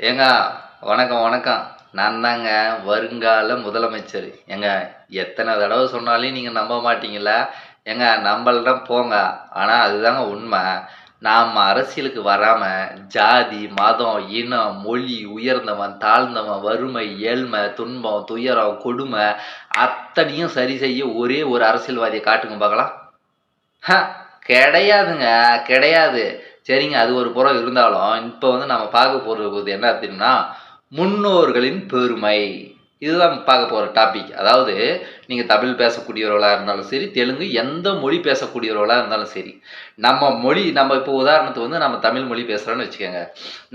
ஏங்க வணக்கம் வணக்கம். நான் தாங்க வருங்கால முதலமைச்சர். ஏங்க எத்தனை தடவை சொன்னாலும் நீங்கள் நம்ப மாட்டீங்களா ஏங்க நம்பலதான் போங்க. ஆனால் அதுதாங்க உண்மை. நாம் அரசியலுக்கு வராமல் ஜாதி மதம் இனம் மொழி உயர்ந்தவன் தாழ்ந்தவன் வறுமை ஏழ்மை துன்பம் துயரம் கொடுமை அத்தனையும் சரி செய்ய ஒரே ஒரு அரசியல்வாதியை காட்டுங்க பார்க்கலாம். ஹ, கிடையாதுங்க கிடையாது. சரிங்க அது ஒரு புறம் இருந்தாலும் இப்போ வந்து நம்ம பார்க்க போகிறது என்ன அப்படின்னா முன்னோர்களின் பெருமை. இதுதான் பார்க்க போகிற டாபிக் அதாவது நீங்கள் தமிழ் பேசக்கூடியவர்களாக இருந்தாலும் சரி தெலுங்கு எந்த மொழி பேசக்கூடியவர்களாக இருந்தாலும் சரி நம்ம மொழி நம்ம இப்போ உதாரணத்துக்கு வந்து நம்ம தமிழ் மொழி பேசுகிறோன்னு வச்சுக்கோங்க.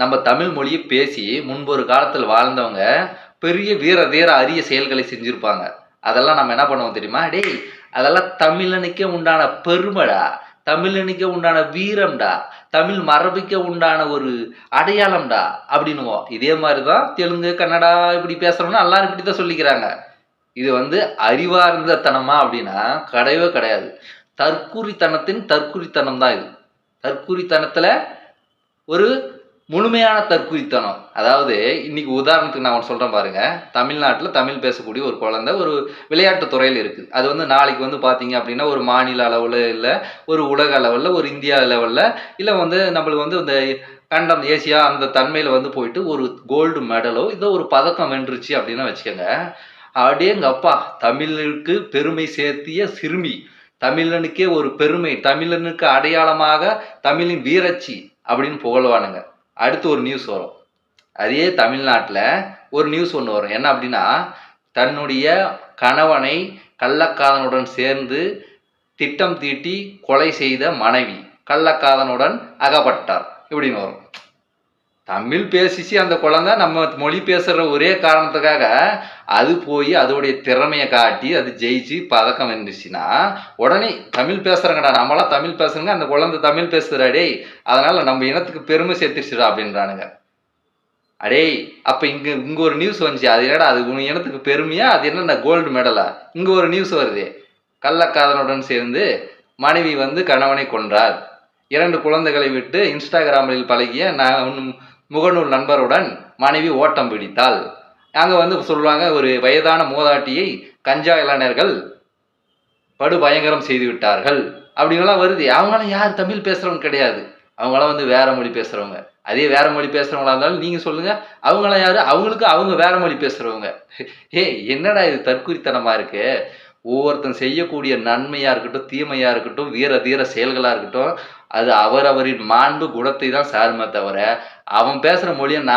நம்ம தமிழ் மொழியை பேசி முன்பொரு காலத்தில் வாழ்ந்தவங்க பெரிய வீர தீர அரிய செயல்களை செஞ்சுருப்பாங்க. அதெல்லாம் நம்ம என்ன பண்ணுவோம் தெரியுமா? டேய் அதெல்லாம் தமிழனுக்கே உண்டான பெருமைடா. தமிழனுக்க உண்டான வீரம்டா தமிழ் மரபிக்க உண்டான ஒரு அடையாளம்டா அப்படின்னுவோம். இதே மாதிரி தான் தெலுங்கு கன்னடா இப்படி பேசுகிறோம்னா எல்லாரும் இப்படி தான் சொல்லிக்கிறாங்க. இது வந்து அறிவார்ந்தத்தனமா அப்படின்னா கிடையவே கிடையாது. தற்குறித்தனத்தின் தற்குறித்தனம் தான் இது. தற்குறித்தனத்தில் ஒரு முழுமையான தற்குறித்தனம். அதாவது இன்னைக்கு உதாரணத்துக்கு நான் ஒன்று சொல்கிறேன் பாருங்க. தமிழ்நாட்டில் தமிழ் பேசக்கூடிய ஒரு குழந்தை ஒரு விளையாட்டு துறையில் இருக்குது அது வந்து நாளைக்கு வந்து பார்த்தீங்க அப்படின்னா ஒரு மாநில அளவில் இல்லை ஒரு உலக அளவில் ஒரு இந்தியா லெவலில் இல்லை வந்து நம்மளுக்கு வந்து இந்த கண்டம் ஏசியா அந்த தன்மையில் வந்து போயிட்டு ஒரு கோல்டு மெடலோ இதோ ஒரு பதக்கம் வென்றுச்சு அப்படின்னு வச்சுக்கோங்க. அப்பா தமிழுக்கு பெருமை சேர்த்திய சிறுமி. தமிழனுக்கே ஒரு பெருமை தமிழனுக்கு அடையாளமாக தமிழின் வீரச்சி அப்படின்னு புகழ்வானுங்க. அடுத்து ஒரு நியூஸ் வரும். அதே தமிழ்நாட்டில் ஒரு நியூஸ் ஒன்று வரும். என்ன அப்படின்னா தன்னுடைய கணவனை கள்ளக்காதனுடன் சேர்ந்து திட்டம் தீட்டி கொலை செய்த மனைவி கள்ளக்காதனுடன் அகப்பட்டார். இப்படின்னு வரும். தமிழ் பேசிச்சு அந்த குழந்தை நம்ம மொழி பேசுகிற ஒரே காரணத்துக்காக அது போய் அதோடைய திறமையை காட்டி அது ஜெயிச்சு பதக்கம் வந்துச்சுன்னா உடனே தமிழ் பேசுகிறங்கடா நம்மளாம் தமிழ் பேசுறங்க அந்த குழந்தை தமிழ் பேசுகிறா டேய் அதனால நம்ம இனத்துக்கு பெருமை சேர்த்துருச்சுடா அப்படின்றானுங்க. அடேய் அப்போ இங்கே இங்கே ஒரு நியூஸ் வந்துச்சு அது என்னடா அது உன் இனத்துக்கு பெருமையா அது என்னென்ன கோல்டு மெடலா இங்கே ஒரு நியூஸ் வருது. கள்ளக்காதனுடன் சேர்ந்து மனைவி வந்து கணவனை கொன்றார் இரண்டு குழந்தைகளை விட்டு இன்ஸ்டாகிராமில் பழகிய நான் முகநூல் நண்பருடன் மனைவி ஓட்டம் பிடித்தாள். அங்கே வந்து சொல்லுவாங்க ஒரு வயதான மூதாட்டியை கஞ்சா இளைஞர்கள் படு பயங்கரம் செய்து விட்டார்கள். அப்படின்லாம் வருது. அவங்களாம் யார் தமிழ் பேசுகிறவங்க கிடையாது. அவங்களாம் வந்து வேற மொழி பேசுகிறவங்க அதே வேற மொழி பேசுகிறவங்களா இருந்தாலும் நீங்கள் சொல்லுங்கள் அவங்களாம் யார்? அவங்களுக்கு அவங்க வேற மொழி பேசுகிறவங்க ஏ என்னடா இது தற்குறித்தனமாக இருக்கு? ஒவ்வொருத்தன் செய்யக்கூடிய நன்மையாக இருக்கட்டும் தீமையாக இருக்கட்டும் வீர தீர செயல்களாக இருக்கட்டும் அது அவரவரின் மாண்பு குணத்தை தான் சாருமே தவிர அவன் பேசுகிற மொழியை நாம்